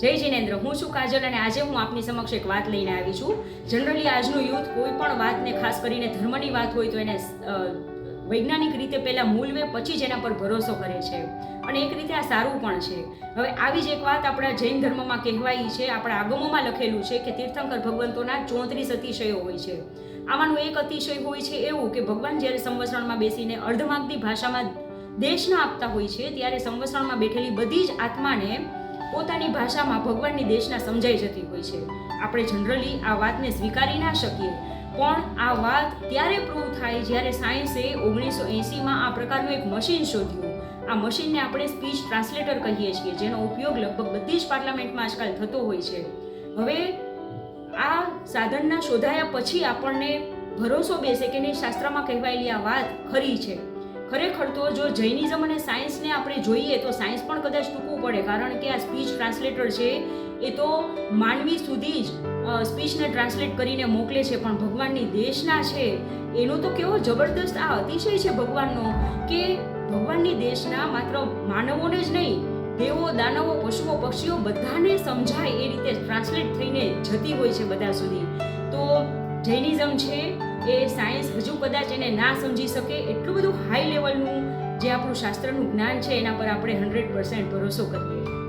જય જિનેન્દ્ર, હું છું કાજલ અને આજે હું આપની સમક્ષ એક વાત લઈને આવી છું. જનરલી આજનું યુથ કોઈ પણ વાતને ખાસ કરીને ધર્મની વાત હોય તો એને વૈજ્ઞાનિક રીતે પહેલાં મૂલવે, પછી જ એના પર ભરોસો કરે છે. અને એક રીતે આ સારું પણ છે. હવે આવી જ એક વાત આપણા જૈન ધર્મમાં કહેવાય છે. આપણા આગમોમાં લખેલું છે કે તીર્થંકર ભગવંતોના ચોત્રીસ અતિશયો હોય છે. આમાંનું એક અતિશય હોય છે એવું કે ભગવાન જ્યારે સંવસરણમાં બેસીને અર્ધમાગધી ભાષામાં દેશના આપતા હોય છે, ત્યારે સંવસરણમાં બેઠેલી બધી જ આત્માને પોતાની ભાષામાં ભગવાનની દેશના સમજાઈ જતી હોય છે. આપણે જનરલી આ વાતને સ્વીકારી ના શકીએ. પણ આ વાત ત્યારે પ્રૂવ થાય જ્યારે સાયન્સે ઓગણીસો એંસીમાં આ પ્રકારનું એક મશીન શોધ્યું. આ મશીનને આપણે સ્પીચ ટ્રાન્સલેટર કહીએ છીએ, જેનો ઉપયોગ લગભગ બધી જ પાર્લામેન્ટમાં આજકાલ થતો હોય છે. હવે આ સાધનના શોધાયા પછી આપણને ભરોસો બેસે કે નહીં શાસ્ત્રમાં કહેવાયેલી આ વાત ખરી છે. ખરેખર તો જો જૈનિઝમ અને સાયન્સને આપણે જોઈએ તો સાયન્સ પણ કદાચ ટૂંકવું પડે, કારણ કે આ સ્પીચ ટ્રાન્સલેટર છે, એ તો માનવી સુધી જ સ્પીચને ટ્રાન્સલેટ કરીને મોકલે છે, પણ ભગવાનની દેશના છે, એનો તો કેવો જબરદસ્ત આ અતિશય છે ભગવાનનો, કે ભગવાનની દેશના માત્ર માનવોને જ નહીં, દેવો, દાનવો, પશુઓ, પક્ષીઓ બધાને સમજાય એ રીતે ટ્રાન્સલેટ થઈને જતી હોય છે બધા સુધી. તો જૈનિઝમ છે એ સાયન્સ હજુ કદાચ એને ના સમજી શકે. એટલું બધું હાઈ લેવલનું જે આપણું શાસ્ત્રનું જ્ઞાન છે, એના પર આપણે હંડ્રેડ પર્સન્ટ ભરોસો કરીએ.